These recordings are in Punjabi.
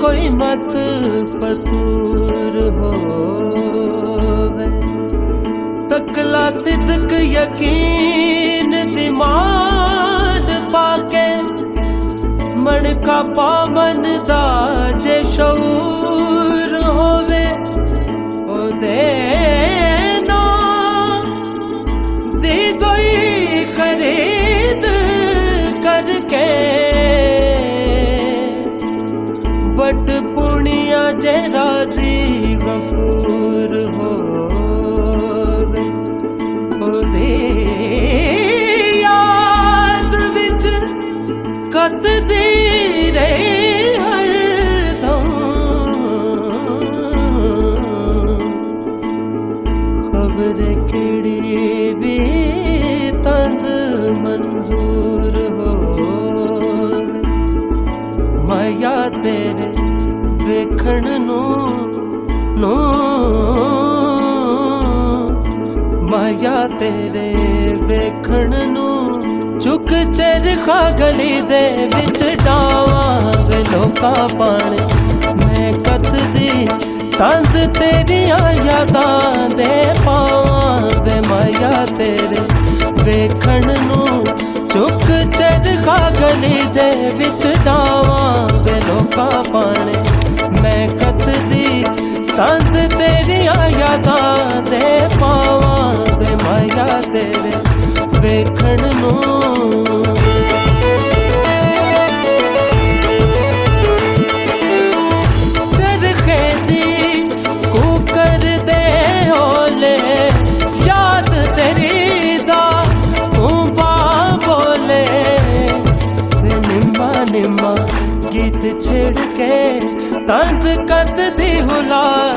ਕੋਈ ਮਤ ਫਤੂਰ ਹੋਵੇ। ਤਕਲਾ ਸਿਦਕ ਯਕੀਨ ਦਿਮਾਗ ਪਾ ਕੇ ਮਣਕਾ ਪਾਵਨ ਦਾ ਵਟ ਪੁਣੀਆਂ ਜੇ ਰਾਜ਼ੀ ਗਫੂਰ ਹੋਵੇ। ਉਹਦੀ ਯਾਦ ਵਿੱਚ ਕੱਤਦੀ ਰਹੇ ਹਰਦਮ ਖਬਰ ਕਿਹੜੀ ਵੀ ਵੇਖਣ ਨੂੰ ਨੂੰ ਮਾਇਆ ਤੇਰੇ ਵੇਖਣ ਨੂੰ ਚੁੱਕ ਚਰਖਾ ਗਲੀ ਦੇ ਵਿੱਚ ਡਾਵਾਂਗੇ ਲੋਕਾਂ ਪਾਣ। ਮੈਂ ਕੱਤਦੀ ਤੰਦ ਤੇਰੀਆਂ ਯਾਦਾਂ ਦੇ ਪਾਵਾਂਗੇ। ਮਾਇਆ ਤੇਰੇ ਵੇਖਣ ਨੂੰ ਚੁੱਕ ਚਰਖਾ ਗਲੀ ਦੇ ਵਿੱਚ ਡਾਵਾਂ ਗੀਤ ਕੇ ਤੰਦ ਕੱਦ ਦੀ ਹੁਲਾਰੇ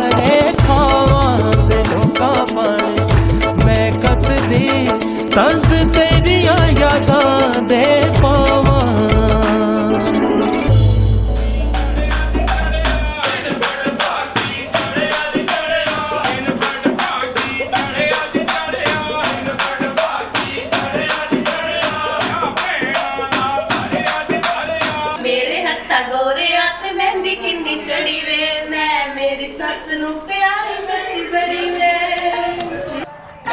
ਸੱਸ ਨੂੰ ਪਿਆਰੀ ਸੱਚੀ ਬੜੀ ਵੇ।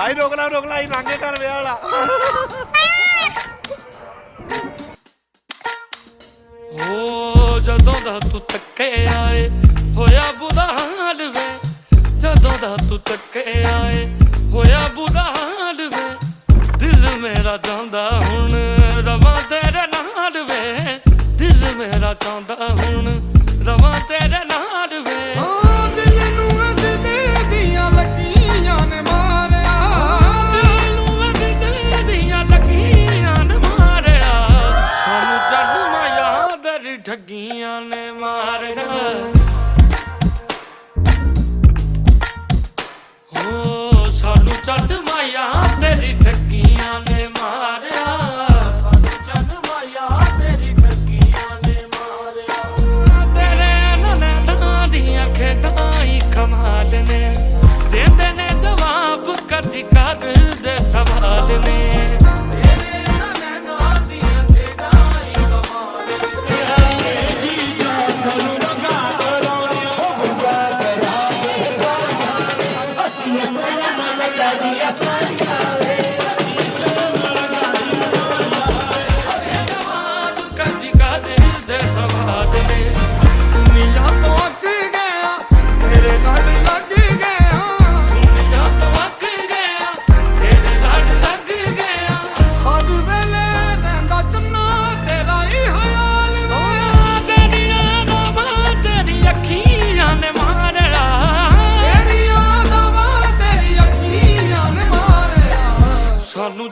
ਆਈ ਰੋਕ ਲਾ ਰੋਕ ਲਾ ਆਈ ਲਾਂਗੇ ਘਰ ਵਿਆਹ ਵਾਲਾ। ਓ ਜਦੋਂ ਦਾ ਤੂੰ ਤੱਕੇ ਆਏ ਹੋਇਆ ਬੁਰਾ ਹਾਲ ਵੇ। ਜਦੋਂ ਦਾ ਤੂੰ ਤੱਕੇ ਆਏ ਹੋਇਆ ਬੁਰਾ ਹਾਲ ਵੇ। ਦਿਲ ਮੇਰਾ ਚਾਹੁੰਦਾ ਹੁਣ ਰਵਾਂ ਤੇਰੇ ਨਾਲ ਵੇ। ਦਿਲ ਮੇਰਾ ਚਾਹੁੰਦਾ ਹੁਣ ਰਵਾਂ ਤੇਰੇ entender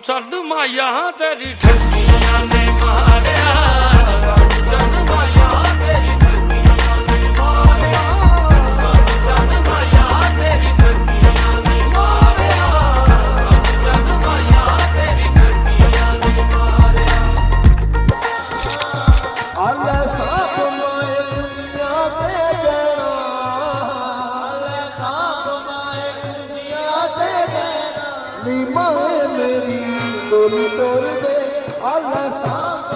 ਸਾਨੂੰ ਛੱਡ ਮਾਇਆ ਤੇਰੀ ਠੱਗੀਆਂ ਨੇ ਮਾਰਿਆ। ਸਾਨੂੰ ਛੱਡ ਮਾਇਆ ਤੇਰੀ ਠੱਗੀਆਂ ਨੇ ਮਾਰਿਆ। ਸਾਨੂੰ ਛੱਡ ਮਾਇਆ ਤੇਰੀ ਠੱਗੀਆਂ ਨੇ ਮਾਰਿਆ। ਸਾਨੂੰ ਛੱਡ ਮਾਇਆ ਤੇਰੀ ਠੱਗੀਆਂ ਨੇ ਮਾਰਿਆ। ਅੱਲਾ ਸਾਪ ਮਾਏ ਕੁੰਜੀਆਂ ਤੇ ਜਾਣਾ ਅੱਲਾ ਸਾਪ ਮਾਏ ਕੁੰਜੀਆਂ ਤੇ ਜਾਣਾ ਨੀ ਮਾਏ ਮੇਰੀ ਤੋਰੀ ਤੋਰ ਦੇ ਅੱਲਾ ਸਾਪ